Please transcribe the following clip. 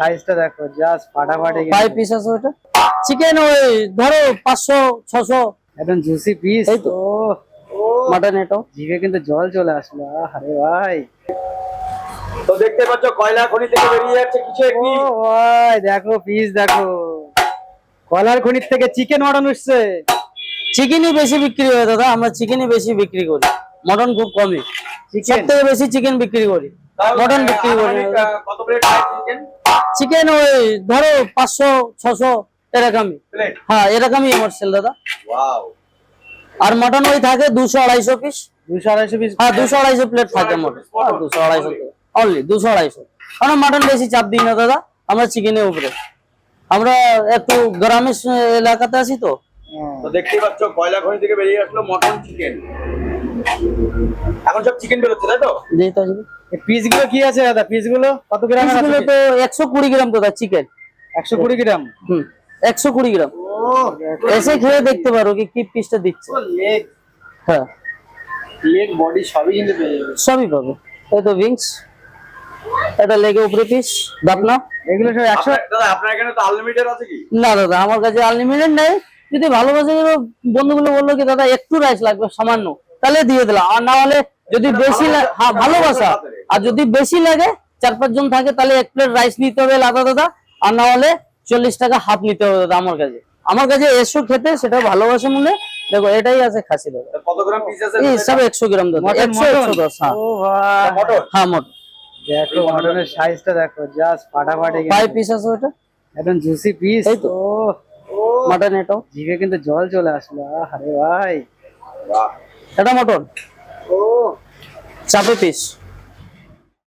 সাইজটা দেখো জাস্ট ফাটাফাটি পাই পিস আছে ওটা? চিকেন ওই ধরো পাঁচশো ছশো। একদম জুসি পিস এই তো। মাটন এটাও। জিভে কিন্তু জল চলে আসলো আরে ভাই। তো দেখতে পাচ্ছ কয়লা খনি থেকে বেরিয়ে যাচ্ছে কিছু ও ভাই দেখো পিস দেখো। কলার খনির থেকে চিকেন মটন উঠছে। চিকেনই বেশি বিক্রি হয় দাদা আমরা চিকেনই বেশি বিক্রি করি। মটন খুব কমই। সব চিকেন থেকে বেশি চিকেন বিক্রি করি। মটন বিক্রি করি। কত প্লেট চিকেন চিকেন ওই ধরো পাঁচশো ছশো এরকমই। হ্যাঁ এরকমই আমার সেল দাদা। আর মটন ওই থাকে দুশো আড়াইশো পিস দুশো আড়াইশো পিস হ্যাঁ দুশো আড়াইশো প্লেট থাকে মটন হ্যাঁ দুশো আড়াইশো অনলি দুশো আড়াইশো। আমরা মটন বেশি চাপ দিই না দাদা। আমরা চিকেনের উপরে। আমরা একটু গ্রামের এলাকাতে আছি তো। তো দেখতেই পাচ্ছ কয়লা খনি থেকে বেরিয়ে আসলো মটন চিকেন এখন সব চিকেন বেরোচ্ছে তাই তো? আসবে পিসগুলো কি আছে দাদা? পিসগুলো কত গ্রাম পিসগুলো তো একশো কুড়ি গ্রাম দাদা চিকেন একশো কুড়ি গ্রাম হুম একশো কুড়ি গ্রাম ও এসে খেয়ে দেখতে পারো কি কি পিসটা দিচ্ছে। লেগ হ্যাঁ। লেগ বডি সবই কিন্তু পেয়ে যাবে। সবই পাবে। এই তো উইংস এটা লেগে উপরে পিস দাপনা। এগুলো সব একশো আপনার- দাদা আপনার এখানে তো আনলিমিটেড আছে কি? না দাদা আমার কাছে আনলিমিটেড নেই। যদি ভালোবাসে বন্ধুগুলো বলল কি দাদা একটু রাইস লাগবে সামান্য। তাহলে দিয়ে দিলাম। আর না হলে যদি বেশি হ্যাঁ ভালোবাসা। আর যদি বেশি লাগে চার পাঁচ জন থাকে তাহলে এক প্লেট রাইস নিতে হবে লাদা দাদা। আর না হলে চল্লিশ টাকা হাফ নিতে হবে দাদা আমার কাছে। আমার কাছে এসো খেতে সেটা ভালোবাসে মনে। দেখো এটাই আছে খাসি দাদা। কত গ্রাম পিস আছে এই সব একশো গ্রাম দাদা। একশো একশো হ্যাঁ। ও ভাই। মটন? হ্যাঁ মটন। দেখো মটনের সাইজটা দেখো জাস্ট ফাটাফাটি পাই পিস আছে ওটা? একদম জুসি পিস এই তো। ও। ও মাটন এটাও। জিভে কিন্তু জল চলে আসলো। আরে ভাই। বাহ। এটা মটন। ও। চাপে পিস।